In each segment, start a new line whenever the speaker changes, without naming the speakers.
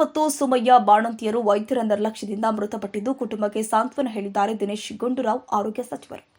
ಮತ್ತು ಸುಮಯ್ಯ ಬಾಣಂತಿಯರು ವೈದ್ಯರ ನಿರ್ಲಕ್ಷ್ಯದಿಂದ ಮೃತಪಟ್ಟಿದ್ದು ಕುಟುಂಬಕ್ಕೆ ಸಾಂತ್ವನ ಹೇಳಿದ್ದಾರೆ ದಿನೇಶ್ ಗುಂಡೂರಾವ್ ಆರೋಗ್ಯ ಸಚಿವರು.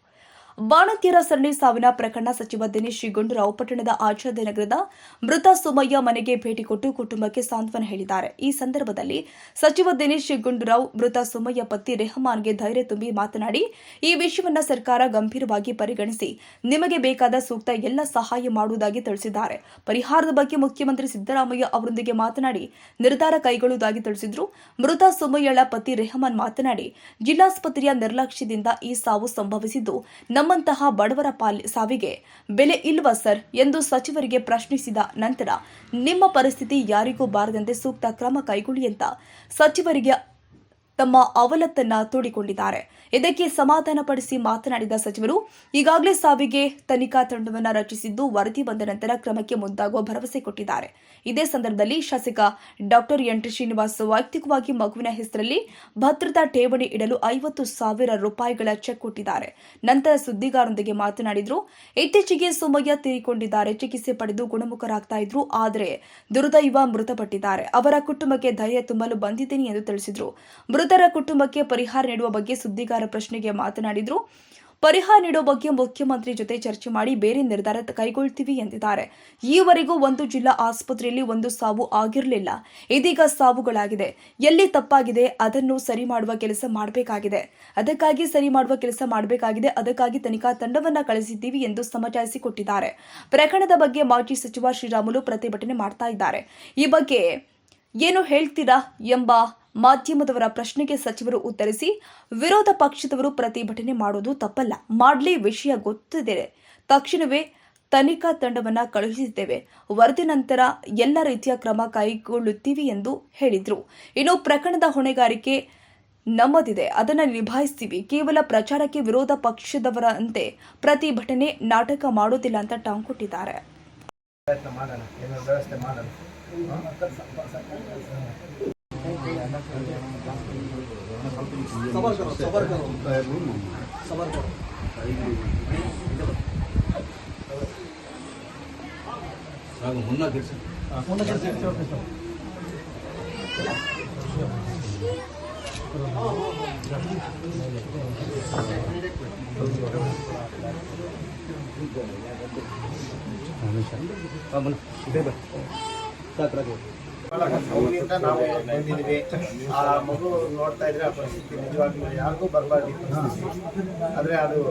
ಬಾಣಂತಿಯರ ಸರಣಿ ಸಾವಿನ ಪ್ರಕರಣ ಸಚಿವ ದಿನೇಶ್ ಗುಂಡೂರಾವ್ ಪಟ್ಟಣದ ಆಚಾರ್ಯ ನಗರದ ಮೃತ ಸುಮಯ್ಯ ಮನೆಗೆ ಭೇಟಿ ಕೊಟ್ಟು ಕುಟುಂಬಕ್ಕೆ ಸಾಂತ್ವನ ಹೇಳಿದ್ದಾರೆ. ಈ ಸಂದರ್ಭದಲ್ಲಿ ಸಚಿವ ದಿನೇಶ್ ಗುಂಡೂರಾವ್ ಮೃತ ಸುಮಯ್ಯ ಪತಿ ರೆಹಮಾನ್ಗೆ ಧೈರ್ಯ ತುಂಬಿ ಮಾತನಾಡಿ, ಈ ವಿಷಯವನ್ನ ಸರ್ಕಾರ ಗಂಭೀರವಾಗಿ ಪರಿಗಣಿಸಿ, ನಿಮಗೆ ಬೇಕಾದ ಸೂಕ್ತ ಎಲ್ಲ ಸಹಾಯ ಮಾಡುವುದಾಗಿ ತಿಳಿಸಿದ್ದಾರೆ. ಪರಿಹಾರದ ಬಗ್ಗೆ ಮುಖ್ಯಮಂತ್ರಿ ಸಿದ್ದರಾಮಯ್ಯ ಅವರೊಂದಿಗೆ ಮಾತನಾಡಿ, ನಿರ್ಧಾರ ಕೈಗೊಳ್ಳುವುದಾಗಿ ತಿಳಿಸಿದ್ರು. ಮೃತ ಸುಮಯ್ಯಳ ಪತಿ ರೆಹಮಾನ್ ಮಾತನಾಡಿ, ಜಿಲ್ಲಾಸ್ಪತ್ರೆಯ ನಿರ್ಲಕ್ಷ್ಯದಿಂದ ಈ ಸಾವು ಸಂಭವಿಸಿದ್ದು ನಮ್ಮಂತಹ ಬಡವರ ಪಾಲ್ ಸಾವಿಗೆ ಬೆಲೆ ಇಲ್ವಾ ಸರ್ ಎಂದು ಸಚಿವರಿಗೆ ಪ್ರಶ್ನಿಸಿದ ನಂತರ, ನಿಮ್ಮ ಪರಿಸ್ಥಿತಿ ಯಾರಿಗೂ ಬಾರದಂತೆ ಸೂಕ್ತ ಕ್ರಮ ಕೈಗೊಳ್ಳಿ ಅಂತ ಸಚಿವರಿಗೆ ತಮ್ಮ ಅವಲತ್ತನ್ನ ತೋಡಿಕೊಂಡಿದ್ದಾರೆ. ಇದಕ್ಕೆ ಸಮಾಧಾನಪಡಿಸಿ ಮಾತನಾಡಿದ ಸಚಿವರು, ಈಗಾಗಲೇ ಸಾವಿಗೆ ತನಿಖಾ ತಂಡವನ್ನು ರಚಿಸಿದ್ದು ವರದಿ ಬಂದ ನಂತರ ಕ್ರಮಕ್ಕೆ ಮುಂದಾಗುವ ಭರವಸೆ ಕೊಟ್ಟಿದ್ದಾರೆ. ಇದೇ ಸಂದರ್ಭದಲ್ಲಿ ಶಾಸಕ ಡಾಕ್ಟರ್ ಎನ್. ಶ್ರೀನಿವಾಸ್ ವೈಯಕ್ತಿಕವಾಗಿ ಮಗುವಿನ ಹೆಸರಲ್ಲಿ ಭದ್ರತಾ ಠೇವಣಿ ಇಡಲು ಐವತ್ತು ಸಾವಿರ ರೂಪಾಯಿಗಳ ಚೆಕ್ ಕೊಟ್ಟಿದ್ದಾರೆ. ನಂತರ ಸುದ್ದಿಗಾರರೊಂದಿಗೆ ಮಾತನಾಡಿದ್ರು, ಇತ್ತೀಚೆಗೆ ಸುಮಯ್ಯ ತೀರಿಕೊಂಡಿದ್ದಾರೆ, ಚಿಕಿತ್ಸೆ ಪಡೆದು ಗುಣಮುಖರಾಗ್ತಾ ಇದ್ರು, ಆದರೆ ದುರ್ದೈವ ಮೃತಪಟ್ಟಿದ್ದಾರೆ. ಅವರ ಕುಟುಂಬಕ್ಕೆ ಧೈರ್ಯ ತುಂಬಲು ಬಂದಿದ್ದೀನಿ ಎಂದು ತಿಳಿಸಿದ್ರು. ಮೃತರ ಕುಟುಂಬಕ್ಕೆ ಪರಿಹಾರ ನೀಡುವ ಬಗ್ಗೆ ಸುದ್ದಿಗಾರ ಪ್ರಶ್ನೆಗೆ ಮಾತನಾಡಿದ್ರು. ಪರಿಹಾರ ನೀಡುವ ಬಗ್ಗೆ ಮುಖ್ಯಮಂತ್ರಿ ಜೊತೆ ಚರ್ಚೆ ಮಾಡಿ ಬೇರೆ ನಿರ್ಧಾರ ಕೈಗೊಳ್ತೀವಿ ಎಂದಿದ್ದಾರೆ. ಈವರೆಗೂ ಒಂದು ಜಿಲ್ಲಾ ಆಸ್ಪತ್ರೆಯಲ್ಲಿ ಒಂದು ಸಾವು ಆಗಿರಲಿಲ್ಲ. ಇದೀಗ ಸಾವುಗಳಾಗಿದೆ. ಎಲ್ಲಿ ತಪ್ಪಾಗಿದೆ, ಅದನ್ನು ಸರಿ ಮಾಡುವ ಕೆಲಸ ಮಾಡಬೇಕಾಗಿದೆ. ಅದಕ್ಕಾಗಿ ಸರಿ ಮಾಡುವ ಕೆಲಸ ಮಾಡಬೇಕಾಗಿದೆ. ಅದಕ್ಕಾಗಿ ತನಿಖಾ ತಂಡವನ್ನ ಕಳಿಸಿದ್ದೀವಿ ಎಂದು ಸಮಜಾಯಿಸಿಕೊಟ್ಟಿದ್ದಾರೆ. ಪ್ರಕರಣದ ಬಗ್ಗೆ ಮಾಜಿ ಸಚಿವ ಶ್ರೀರಾಮುಲು ಪ್ರತಿಭಟನೆ ಮಾಡ್ತಾ ಇದ್ದಾರೆ. ಈ ಬಗ್ಗೆ ಏನು ಹೇಳ್ತೀರಾ ಎಂಬ ಮಾಧ್ಯಮದವರ ಪ್ರಶ್ನೆಗೆ ಸಚಿವರು ಉತ್ತರಿಸಿ, ವಿರೋಧ ಪಕ್ಷದವರು ಪ್ರತಿಭಟನೆ ಮಾಡೋದು ತಪ್ಪಲ್ಲ, ಮಾಡ್ಲಿ ವಿಷಯ ಗೊತ್ತಿದೆ. ತಕ್ಷಣವೇ ತನಿಖಾ ತಂಡವನ್ನ ಕಳುಹಿಸಿದ್ದೇವೆ. ವರದಿ ನಂತರ ಎಲ್ಲ ರೀತಿಯ ಕ್ರಮ ಕೈಗೊಳ್ಳುತ್ತೀವಿ ಎಂದು ಹೇಳಿದರು. ಇನ್ನು ಪ್ರಕರಣದ ಹೊಣೆಗಾರಿಕೆ ನಮ್ಮದಿದೆ. ಅದನ್ನು ನಿಭಾಯಿಸ್ತೀವಿ. ಕೇವಲ ಪ್ರಚಾರಕ್ಕೆ ವಿರೋಧ ಪಕ್ಷದವರಂತೆ ಪ್ರತಿಭಟನೆ, ನಾಟಕ ಮಾಡೋದಿಲ್ಲ ಅಂತ ಟಾಂಗ್ ಕೊಟ್ಟಿದ್ದಾರೆ.
सबर करो सबर करो सबर करो
हुन्ना
गिरसे हुन्ना गिरसे ओके सर हाँ, मतलब सुबह
ಮಗುವಿಂದ ನಾವು ಬಂದಿದ್ದೀವಿ. ಆ ಮಗು ನೋಡ್ತಾ ಇದ್ರೆ ಆ ಪರಿಸ್ಥಿತಿ ನಿಜವಾಗ್ಲೂ ಯಾರಿಗೂ ಬರಬಾರ್ದು ಆದರೆ ಅದು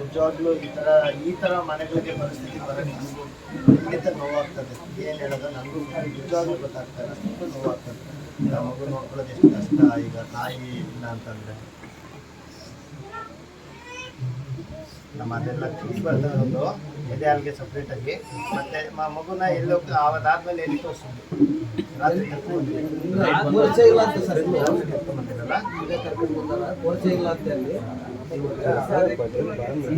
ನಿಜವಾಗ್ಲೂ ಈ ಥರ ಈ ಥರ ಮನೆಗಳಿಗೆ ಪರಿಸ್ಥಿತಿ ಬರೋಕ್ಕೆ ಖಂಡಿತ ನೋವಾಗ್ತದೆ. ಏನು ಹೇಳೋದು? ನನಗೂ ನಿಜವಾಗ್ಲೂ ಗೊತ್ತಾಗ್ತಾ ಇಲ್ಲ. ಅಷ್ಟು ನೋವಾಗ್ತದೆ. ಮಗು ನೋಡ್ಕೊಳ್ಳೋದು ಎಷ್ಟು ಕಷ್ಟ. ಈಗ ತಾಯಿ ಇಲ್ಲ ಅಂತಂದರೆ. ನಮ್ಮ ಅದೆಲ್ಲ ತಿಳಿಸ್ಬಾರ್ದು ಒಂದು ಎದೆ ಹಾಲಿಗೆ ಸಪ್ರೇಟಾಗಿ ಮತ್ತೆ ಮಗುನ ಎಲ್ಲೋ ಅದಾದ್ಮೇಲೆ ಎಲ್ಲಿ ತೋರಿಸಿದ್ವಿ ರಾತ್ರಿ ಕರ್ಕೊಂಡು
ಪರಿಚಯ